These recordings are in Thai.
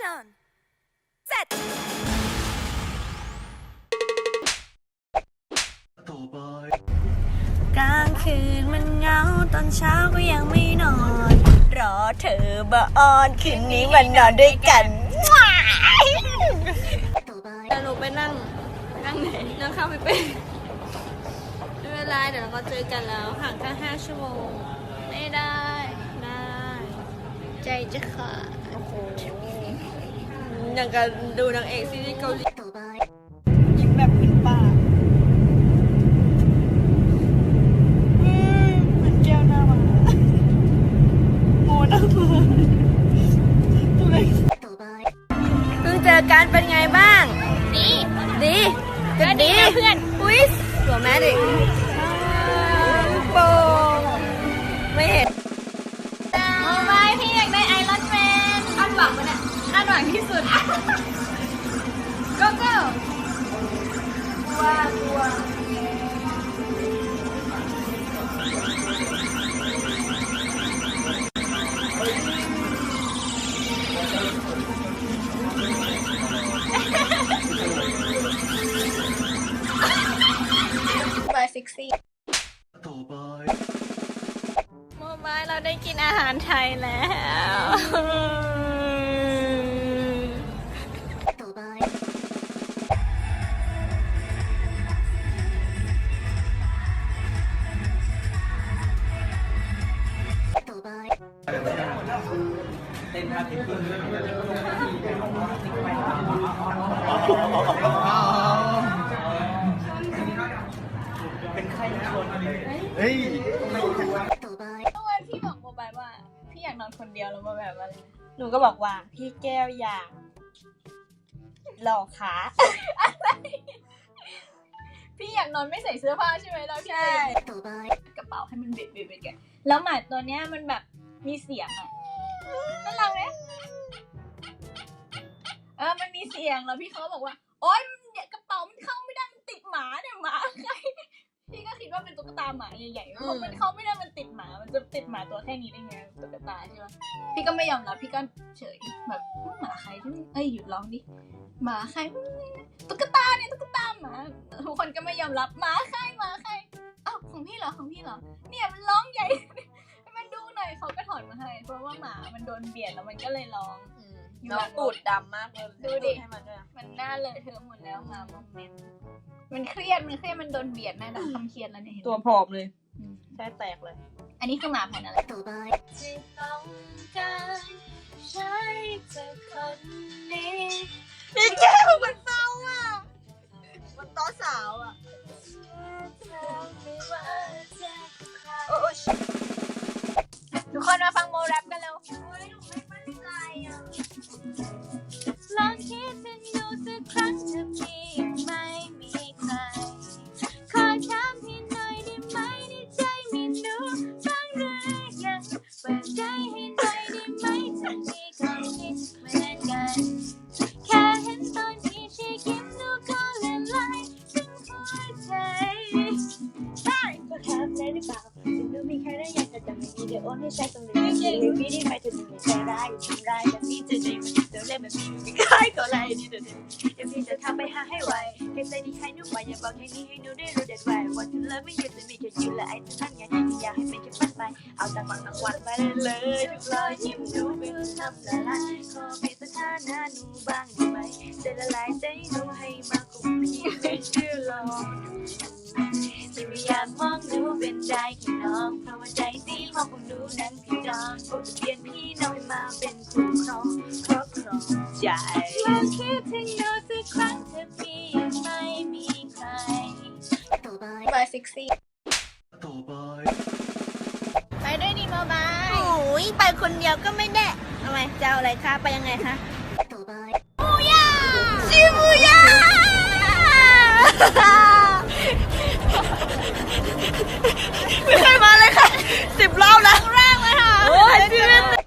Action Set กลางคืนมันเหงาตอนเช้าก็ยังไม่นอน รอเธอมาออนคืนนี้มันนอนด้วยกันแต่หนูไปนั่ง นั่งไหน นั่งข้าไปเป็นไม่เป็นไรเดี๋ยวเราก็เจอกันแล้วห่างแค่ห้าชั่วโมง ไม่ได้ ได้ ใจจะขาดโอ้โห อย่างกับดูนางเอกซีรีส์เกาหลียิ้มแบบคุณป้าเหมือนแก้วหน้ามาโมหน้ามาตัวเล็กเพิ่งเจอกันเป็นไงบ้าง ดี ดีเป็นดีเพื่อน อุ้ยสวยแม่ดิโซิกซี่ ต่อไปโมบายเราได้กินอาหารไทยแล้วเฮ้ยเมื่อ วานพี่บอกโมบายว่า พี่อยากนอนคนเดียวแล้วโมแบบอะไรหนูก็บอกว่า พี่แก้วอยากหล่อขาอะไรพี่อยากนอนไม่ใส่เสื้อผ้าใช่ไหมเราใช่กระเป๋าให้มันเบ็ดเบ็ดเบ็ดกันแล้วหมาตัวเนี้ยมันแบบมีเสียงอะน่ารักไหมเออมันมีเสียงแล้วพี่เขาบอกว่า โอ๊ยมันเนี่ยกระเป๋ามันเข้าไม่ได้มันติดหมาเนี่ยหมาใคร ตุ๊กตาหมาใหญ่ๆเพราะมันเข้าไม่ได้มันติดหมา มันจะติดหมาตัวแค่นี้ได้ไงตุ๊กตาใช่ไหมพี่ก็ไม่ยอมรับพี่ก็เฉยแบบหมาใครที่เอ้ยหยุดร้องดิหมาใครตุ๊กตาเนี่ยตุ๊กตาหมาทุกคนก็ไม่ยอมรับหมาใครหมาใครอ้าวของพี่เหรอของพี่เหรอเนี่ยมันร้องใหญ่ให้มันดูหน่อยเขาก็ถอดมาให้เพราะว่าหมามันโดนเบียดแล้วมันก็เลยร้องน้องตูดดำมากเลยดูดิให้มันด้วยอะมันหน้าเลยเธอะหมดแล้วหมาโมเมนต์ มันเครียด มันเครียด มันโดนเบียดแน่นอนคำเครียดแล้วเนี่ยเห็นไหมตัวผอมเลยอืมแค่แตกเลย อันนี้คือหมาพันธุ์อะไร ที่ต้องการใช้เธอคนนี้ พี่แก้วมันเศร้าอะ มันต้อสาวอะูมีใครได้อยากจะแต่ไม่มีเดี๋ยวโอนให้ใช้ตรงนี้เดี๋ยวพี่ได้ไปเธอจะมีใจร้ายอยู่ทำร้แบบนี้จะได้มันจะเล่นแบบนี้ไม่ได้ก็ไรนี่เดี๋ยวเดี๋ยวพี่จะทำไปหาให้ไวแค่ใจดีให้หนูไปอย่าบอกแค่นี้ให้หนูได้รู้เด็ดไว้ว่าฉันเลิฟไม่หยุดจะมีแค่อยู่และไอ้จะทำไงอยากให้เป็นแค่ฝันไปเอาแต่ฝันทั้งวันไปเลยทุกรอยยิ้มหนูเป็นทำละลายขอมีสถานะหนูบ้างได้ไหมใจละลายใจหนูให้มากกว่าพี่ไม่เชื่อลองดูไม่อยากมองหนูเป็นใจ เปลี่ยนพี่น้องมาเป็นคู่ครองครอบครองใจลองคิดถึงหนูสักครั้งเธอพี่ยังไม่มีใครบายซิกซี่ต่อไปไปด้วยดีโมบายโอ้ยไปคนเดียวก็ไม่ได้ทำไมจะเอาอะไรคะไปยังไงคะมูยาชิมูยาไม่เคยมาเลยค่ะสิบรอบแล้วแรกเลย ค่ะ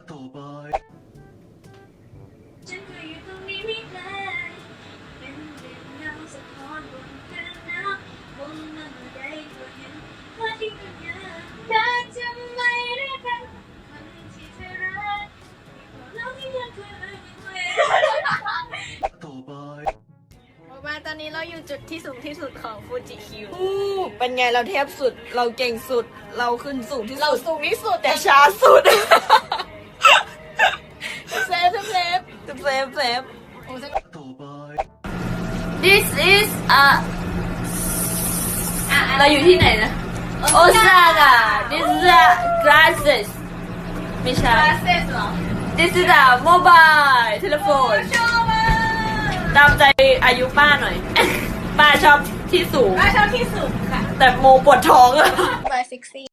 ที่สูงที่สุดของฟูจิคิวอู้เป็นไงเราเทพสุด เราเก่งสุด เราขึ้นสูงที่เราสุด สูงที่สุดแต่ช้าสุด เซฟเซฟเซฟเซฟเซฟต่อไป This is a เราอยู่ที่ไหนนะ โอซาก้า This is a glasses ไม่ใช่เซฟเหรอ This is a mobile telephone ชอบมากตามใจอายุป้าหน่อย ป้าชอบที่สูง ป้าชอบที่สุดค่ะ แต่โมปวดท้องอะบายเซ็กซี่ต่อไป